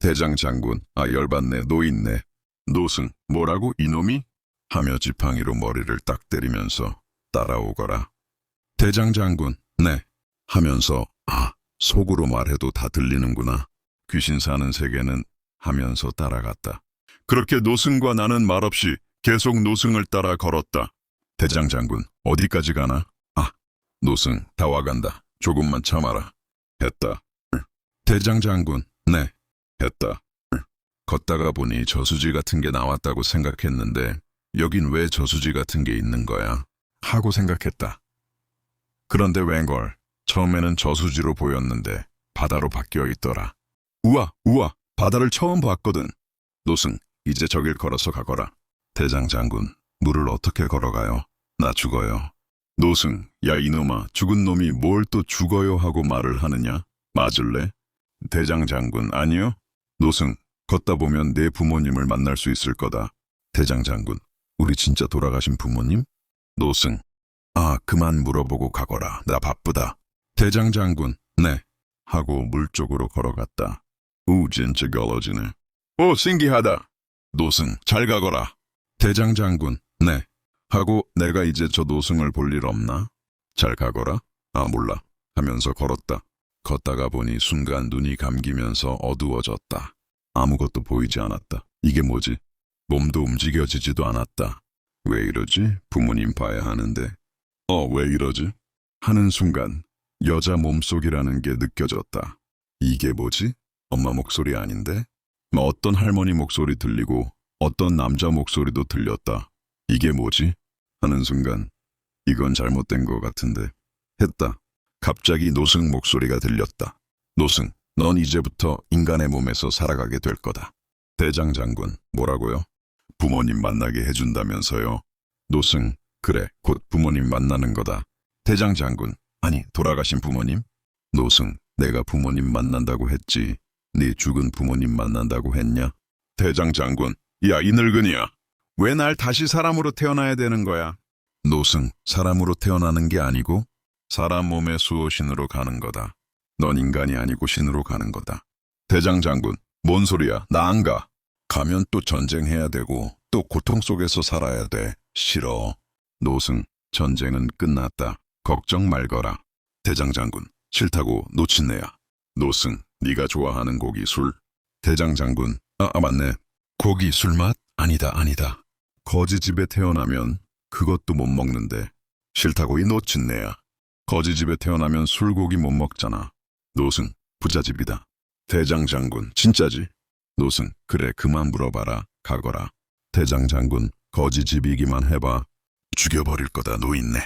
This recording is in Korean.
대장 장군, 아 열받네, 노인네. 노승, 뭐라고 이놈이? 하며 지팡이로 머리를 딱 때리면서 따라오거라. 대장 장군, 네. 하면서 아, 속으로 말해도 다 들리는구나. 귀신 사는 세계는 하면서 따라갔다. 그렇게 노승과 나는 말없이 계속 노승을 따라 걸었다. 대장 장군, 어디까지 가나? 아, 노승, 다 와간다. 조금만 참아라. 했다. 대장 장군, 네. 했다. 걷다가 보니 저수지 같은 게 나왔다고 생각했는데 여긴 왜 저수지 같은 게 있는 거야? 하고 생각했다. 그런데 웬걸 처음에는 저수지로 보였는데 바다로 바뀌어 있더라. 우와, 우와, 바다를 처음 봤거든. 노승, 이제 저길 걸어서 가거라. 대장 장군, 물을 어떻게 걸어가요? 나 죽어요. 노승, 야 이놈아, 죽은 놈이 뭘 또 죽어요 하고 말을 하느냐? 맞을래? 대장 장군, 아니요. 노승, 걷다 보면 내 부모님을 만날 수 있을 거다. 대장 장군, 우리 진짜 돌아가신 부모님? 노승, 아, 그만 물어보고 가거라. 나 바쁘다. 대장 장군, 네. 하고 물 쪽으로 걸어갔다. 우, 진짜 걸어지네. 오, 신기하다. 노승, 잘 가거라. 대장 장군, 네. 하고 내가 이제 저 노승을 볼 일 없나? 잘 가거라. 아, 몰라. 하면서 걸었다. 걷다가 보니 순간 눈이 감기면서 어두워졌다. 아무것도 보이지 않았다. 이게 뭐지? 몸도 움직여지지도 않았다. 왜 이러지? 부모님 봐야 하는데. 어, 왜 이러지? 하는 순간 여자 몸속이라는 게 느껴졌다. 이게 뭐지? 엄마 목소리 아닌데? 뭐 어떤 할머니 목소리 들리고 어떤 남자 목소리도 들렸다. 이게 뭐지? 하는 순간 이건 잘못된 것 같은데 했다. 갑자기 노승 목소리가 들렸다. 노승, 넌 이제부터 인간의 몸에서 살아가게 될 거다. 대장 장군, 뭐라고요? 부모님 만나게 해준다면서요. 노승, 그래, 곧 부모님 만나는 거다. 대장 장군, 아니, 돌아가신 부모님? 노승, 내가 부모님 만난다고 했지. 네 죽은 부모님 만난다고 했냐? 대장 장군, 야, 이 늙은이야. 왜 날 다시 사람으로 태어나야 되는 거야? 노승, 사람으로 태어나는 게 아니고 사람 몸의 수호 신으로 가는 거다. 넌 인간이 아니고 신으로 가는 거다. 대장 장군, 뭔 소리야? 나 안 가. 가면 또 전쟁해야 되고 또 고통 속에서 살아야 돼. 싫어. 노승, 전쟁은 끝났다. 걱정 말거라. 대장 장군, 싫다고 놓친내야. 노승, 네가 좋아하는 고기 술. 대장 장군, 아, 아 맞네. 고기 술 맛? 아니다, 아니다. 거지 집에 태어나면 그것도 못 먹는데. 싫다고 이 놓친내야. 거지 집에 태어나면 술고기 못 먹잖아. 노승, 부자집이다. 대장 장군, 진짜지? 노승, 그래, 그만 물어봐라. 가거라. 대장 장군, 거지 집이기만 해봐. 죽여버릴 거다, 노인네.